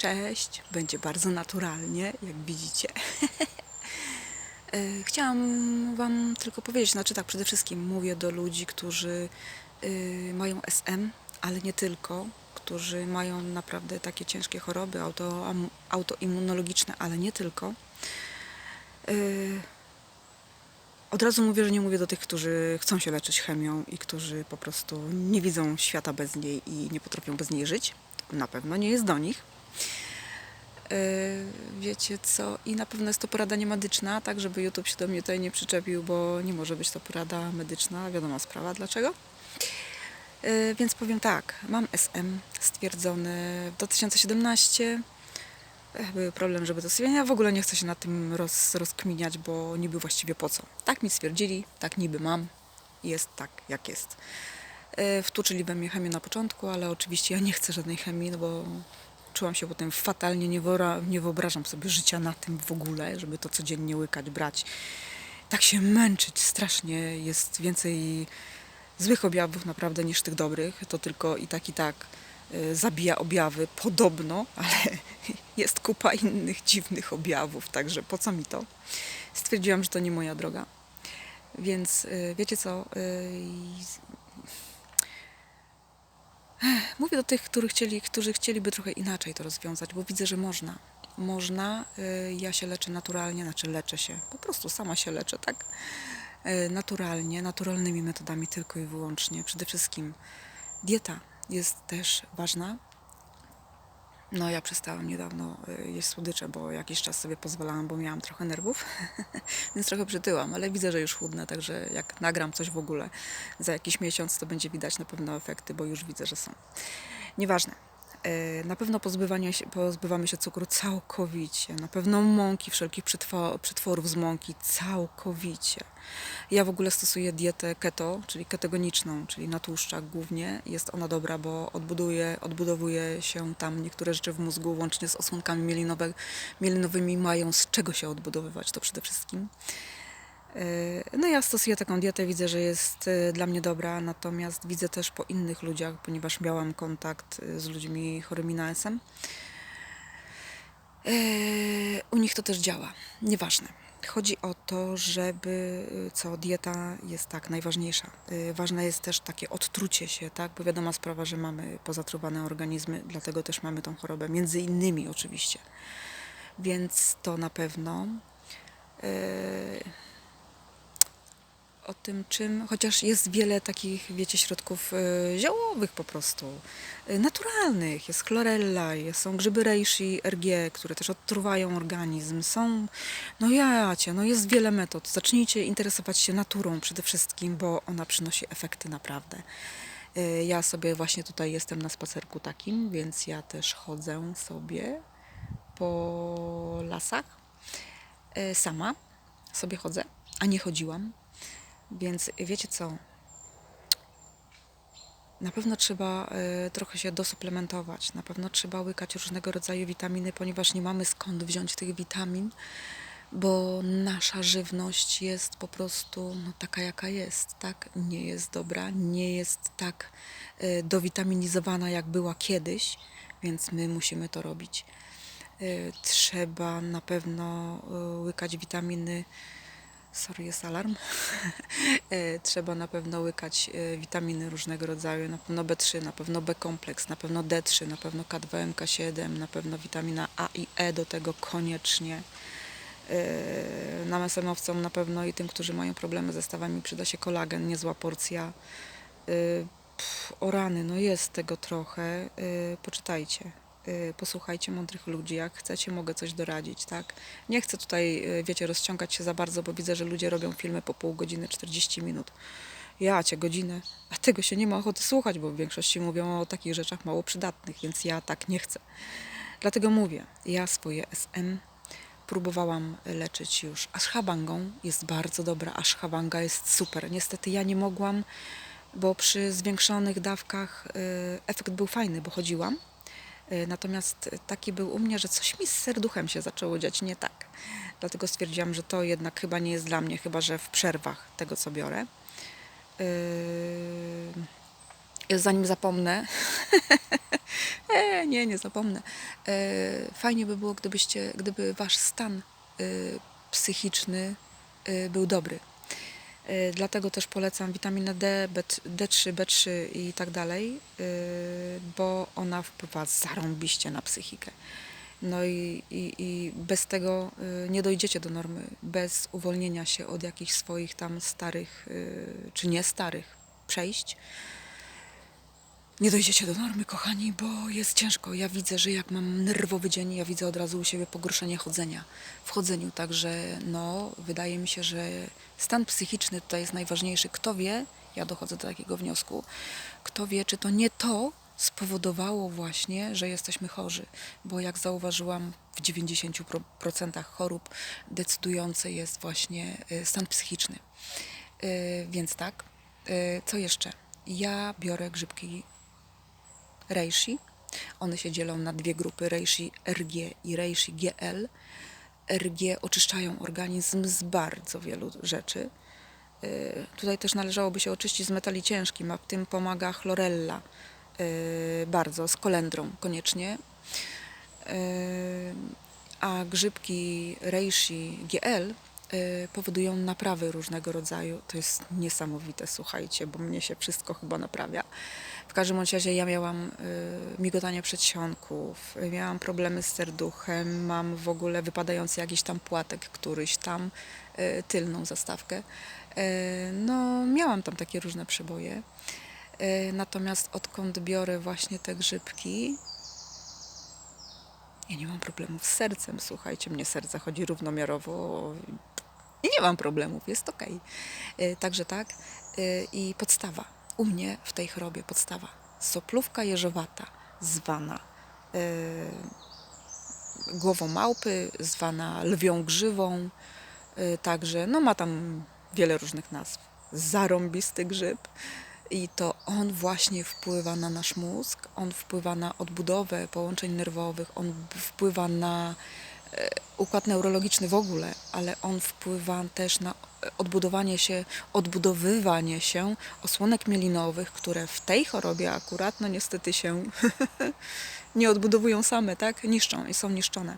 Cześć, będzie bardzo naturalnie, jak widzicie. E, Chciałam Wam tylko powiedzieć, znaczy tak, przede wszystkim mówię do ludzi, którzy y, mają SM, ale nie tylko, którzy mają naprawdę takie ciężkie choroby auto, autoimmunologiczne, ale nie tylko. Y, Od razu mówię, że nie mówię do tych, którzy chcą się leczyć chemią i którzy po prostu nie widzą świata bez niej i nie potrafią bez niej żyć. Na pewno nie jest do nich. Yy, wiecie co, i na pewno jest to porada niemedyczna, tak żeby YouTube się do mnie tutaj nie przyczepił, bo nie może być to porada medyczna, wiadoma sprawa dlaczego. Yy, Więc powiem tak, mam SM stwierdzony w 2017. Ech, Był problem, żeby to stwierdzić. Ja w ogóle nie chcę się nad tym roz, rozkminiać, bo niby właściwie po co. Tak mi stwierdzili, tak niby mam. Jest tak, jak jest. Yy, Wtłuczyli we mnie chemię na początku, ale oczywiście ja nie chcę żadnej chemii, no bo czułam się potem fatalnie, nie, wora, nie wyobrażam sobie życia na tym w ogóle, żeby to codziennie łykać, brać. Tak się męczyć strasznie, jest więcej złych objawów naprawdę niż tych dobrych. To tylko i tak i tak y, zabija objawy, podobno, ale jest kupa innych dziwnych objawów, także po co mi to? Stwierdziłam, że to nie moja droga. Więc y, wiecie co? Mówię do tych, którzy, chcieli, którzy chcieliby trochę inaczej to rozwiązać, bo widzę, że można. Można. y, Ja się leczę naturalnie, znaczy leczę się, po prostu sama się leczę, tak? Y, Naturalnie, naturalnymi metodami tylko i wyłącznie. Przede wszystkim dieta jest też ważna. No, ja przestałam niedawno y, jeść słodycze, bo jakiś czas sobie pozwalałam, bo miałam trochę nerwów, więc trochę przytyłam, ale widzę, że już chudnę, także jak nagram coś w ogóle za jakiś miesiąc, to będzie widać na pewno efekty, bo już widzę, że są. Nieważne. E, Na pewno pozbywanie się, pozbywamy się cukru całkowicie. Na pewno mąki, wszelkich przetwo- przetworów z mąki całkowicie. Ja w ogóle stosuję dietę keto, czyli ketogeniczną, czyli na tłuszczach głównie. Jest ona dobra, bo odbuduje, odbudowuje się tam niektóre rzeczy w mózgu, łącznie z osłonkami mielinowe, mielinowymi mają z czego się odbudowywać, to przede wszystkim. Yy, No ja stosuję taką dietę, widzę, że jest yy, dla mnie dobra, natomiast widzę też po innych ludziach, ponieważ miałam kontakt yy, z ludźmi chorymi na SM. U nich to też działa, nieważne. Chodzi o to, żeby, co dieta jest tak najważniejsza. Ważne jest też takie odtrucie się, tak? Bo wiadoma sprawa, że mamy pozatruwane organizmy, dlatego też mamy tą chorobę, między innymi oczywiście. Więc to na pewno. Yy, o tym czym, chociaż jest wiele takich, wiecie, środków y, ziołowych po prostu, y, naturalnych. Jest chlorella, są grzyby reishi, RG, które też odtruwają organizm. Są, no jacie, no jest wiele metod. Zacznijcie interesować się naturą przede wszystkim, bo ona przynosi efekty naprawdę. Y, Ja sobie właśnie tutaj jestem na spacerku takim, więc ja też chodzę sobie po lasach. Sama sobie chodzę, a nie chodziłam. Więc wiecie co? Na pewno trzeba y, trochę się dosuplementować. Na pewno trzeba łykać różnego rodzaju witaminy, ponieważ nie mamy skąd wziąć tych witamin, bo nasza żywność jest po prostu no, taka, jaka jest, tak? Nie jest dobra, nie jest tak y, dowitaminizowana, jak była kiedyś, więc my musimy to robić. Y, trzeba na pewno łykać witaminy. Sorry, jest alarm. E, Trzeba na pewno łykać e, witaminy różnego rodzaju, na pewno B3, na pewno B-kompleks, na pewno D3, na pewno K2, MK7, na pewno witamina A i E do tego koniecznie. E, Nam SM-owcom na pewno i tym, którzy mają problemy ze stawami przyda się kolagen, niezła porcja. Pff, O rany, no jest tego trochę. Poczytajcie. E, Posłuchajcie mądrych ludzi, jak chcecie, mogę coś doradzić, tak? Nie chcę tutaj, e, wiecie, rozciągać się za bardzo, bo widzę, że ludzie robią filmy po pół godziny, 40 minut. Ja cię godzinę, a tego się nie ma ochoty słuchać, bo w większości mówią o takich rzeczach mało przydatnych, więc ja tak nie chcę. Dlatego mówię, ja swoje SM próbowałam leczyć już ashwagandą, jest bardzo dobra, ashwagandha jest super. Niestety ja nie mogłam, bo przy zwiększonych dawkach y, efekt był fajny, bo chodziłam. Y, Natomiast taki był u mnie, że coś mi z serduchem się zaczęło dziać nie tak. Dlatego stwierdziłam, że to jednak chyba nie jest dla mnie, chyba że w przerwach tego, co biorę. Yy, zanim zapomnę, e, nie, nie zapomnę. E, fajnie by było, gdybyście, gdyby wasz stan e, psychiczny e, był dobry. E, Dlatego też polecam witaminę D, D3, B3 i tak dalej, e, bo ona wpływa zarąbiście na psychikę. No i, i, i bez tego e, nie dojdziecie do normy, bez uwolnienia się od jakichś swoich tam starych, czy nie starych przejść. Nie dojdziecie do normy, kochani, bo jest ciężko. Ja widzę, że jak mam nerwowy dzień, ja widzę od razu u siebie pogorszenie chodzenia w chodzeniu. Także no, wydaje mi się, że stan psychiczny tutaj jest najważniejszy. Kto wie, ja dochodzę do takiego wniosku, kto wie, czy to nie to spowodowało właśnie, że jesteśmy chorzy. Bo jak zauważyłam, w 90% chorób decydujący jest właśnie y, stan psychiczny. Y, Więc tak, y, co jeszcze? Ja biorę grzybki reishi. One się dzielą na dwie grupy, reishi RG i reishi GL. RG oczyszczają organizm z bardzo wielu rzeczy. Y, Tutaj też należałoby się oczyścić z metali ciężkim, a w tym pomaga chlorella y, bardzo, z kolendrą koniecznie. Y, A grzybki reishi GL powodują naprawy różnego rodzaju. To jest niesamowite, słuchajcie, bo mnie się wszystko chyba naprawia. W każdym razie ja miałam y, migotanie przedsionków, miałam problemy z serduchem, mam w ogóle wypadający jakiś tam płatek, któryś tam, y, tylną zastawkę. Y, No, miałam tam takie różne przeboje. Y, Natomiast odkąd biorę właśnie te grzybki, ja nie mam problemów z sercem, słuchajcie, mnie serce chodzi równomiarowo i nie mam problemów, jest. Y, Także tak. Y, I podstawa. U mnie w tej chorobie podstawa. Soplówka jeżowata, zwana y, głową małpy, zwana lwią grzywą. Y, Także, no ma tam wiele różnych nazw. Zarąbisty grzyb. I to on właśnie wpływa na nasz mózg, on wpływa na odbudowę połączeń nerwowych, on wpływa na e, układ neurologiczny w ogóle, ale on wpływa też na e, odbudowanie się, odbudowywanie się osłonek mielinowych, które w tej chorobie akurat, no niestety się nie odbudowują same, tak? Niszczą i są niszczone.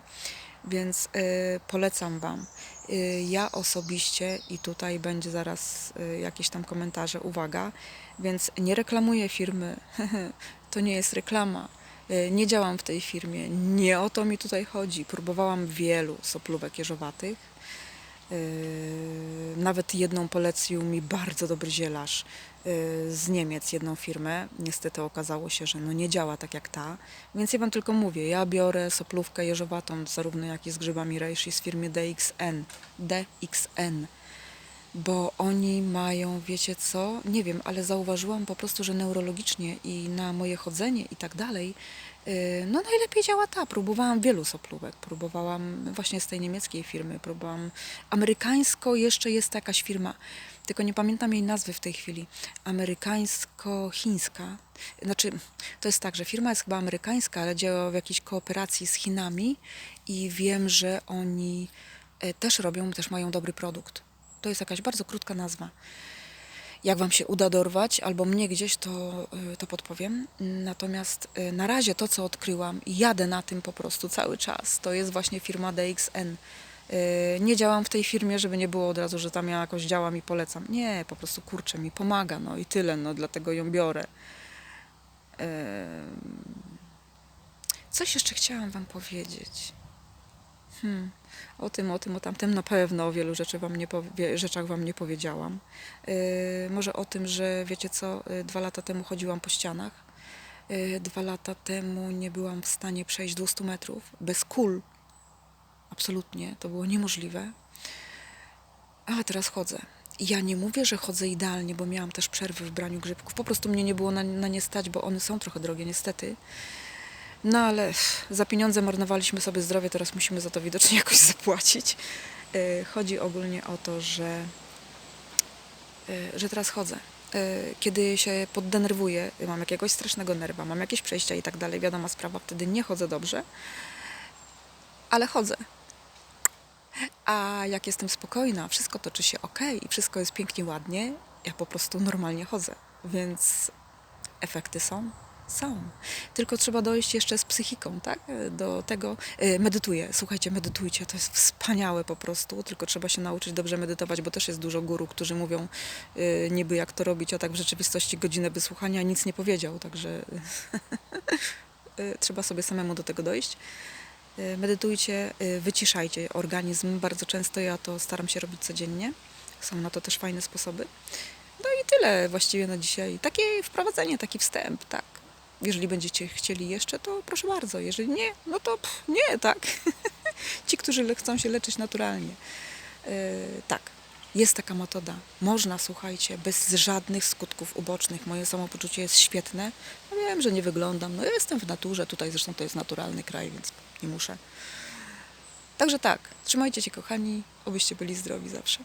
Więc y, polecam Wam. Y, ja osobiście, i tutaj będzie zaraz y, jakieś tam komentarze, uwaga, więc nie reklamuję firmy, to nie jest reklama. Y, Nie działam w tej firmie, nie o to mi tutaj chodzi. Próbowałam wielu soplówek jeżowatych. Yy, Nawet jedną polecił mi bardzo dobry zielarz yy, z Niemiec, jedną firmę. Niestety okazało się, że no nie działa tak jak ta. Więc ja Wam tylko mówię, ja biorę soplówkę jeżowatą, zarówno jak i z grzybami reishi z firmy DXN. DXN. Bo oni mają, wiecie co, nie wiem, ale zauważyłam po prostu, że neurologicznie i na moje chodzenie i tak dalej, yy, no najlepiej działa ta. Próbowałam wielu soplówek. Próbowałam właśnie z tej niemieckiej firmy, próbowałam amerykańsko, jeszcze jest jakaś firma, tylko nie pamiętam jej nazwy w tej chwili. Amerykańsko-chińska. Znaczy, to jest tak, że firma jest chyba amerykańska, ale działa w jakiejś kooperacji z Chinami i wiem, że oni e, też robią, też mają dobry produkt. To jest jakaś bardzo krótka nazwa. Jak Wam się uda dorwać, albo mnie gdzieś, to, y, to podpowiem. Natomiast y, na razie to, co odkryłam jadę na tym po prostu cały czas, to jest właśnie firma DXN. Y, Nie działam w tej firmie, żeby nie było od razu, że tam ja jakoś działam i polecam. Nie, po prostu kurczę, mi pomaga, no i tyle, no dlatego ją biorę. Coś jeszcze chciałam Wam powiedzieć. Hmm. O tym, o tym, o tamtym na pewno o wielu rzeczy wam nie powie, rzeczach Wam nie powiedziałam. Yy, może o tym, że wiecie co, yy, dwa lata temu chodziłam po ścianach. Yy, dwa lata temu nie byłam w stanie przejść 200 metrów bez kul. Absolutnie, to było niemożliwe. A teraz chodzę. Ja nie mówię, że chodzę idealnie, bo miałam też przerwy w braniu grzybków. Po prostu mnie nie było na, na nie stać, bo one są trochę drogie, niestety. No ale za pieniądze marnowaliśmy sobie zdrowie, teraz musimy za to widocznie jakoś zapłacić. Yy, Chodzi ogólnie o to, że, yy, że teraz chodzę. Yy, Kiedy się poddenerwuję, mam jakiegoś strasznego nerwa, mam jakieś przejścia i tak dalej, wiadoma sprawa, wtedy nie chodzę dobrze, ale chodzę. A jak jestem spokojna, wszystko toczy się ok i wszystko jest pięknie, ładnie, ja po prostu normalnie chodzę. Więc efekty są? Są. Tylko trzeba dojść jeszcze z psychiką, tak? Do tego. E, Medytuję. Słuchajcie, medytujcie. To jest wspaniałe po prostu. Tylko trzeba się nauczyć dobrze medytować, bo też jest dużo guru, którzy mówią e, niby jak to robić, a tak w rzeczywistości godzinę wysłuchania nic nie powiedział. Także e, trzeba sobie samemu do tego dojść. Medytujcie, wyciszajcie organizm. Bardzo często ja to staram się robić codziennie. Są na to też fajne sposoby. No i tyle właściwie na dzisiaj. Takie wprowadzenie, taki wstęp, tak. Jeżeli będziecie chcieli jeszcze, to proszę bardzo. Jeżeli nie, no to pff, nie, tak. Ci, którzy chcą się leczyć naturalnie. E, tak, jest taka metoda. Można, słuchajcie, bez żadnych skutków ubocznych. Moje samopoczucie jest świetne. Ja wiem, że nie wyglądam. No ja jestem w naturze. Tutaj zresztą to jest naturalny kraj, więc nie muszę. Także tak, trzymajcie się kochani, obyście byli zdrowi zawsze.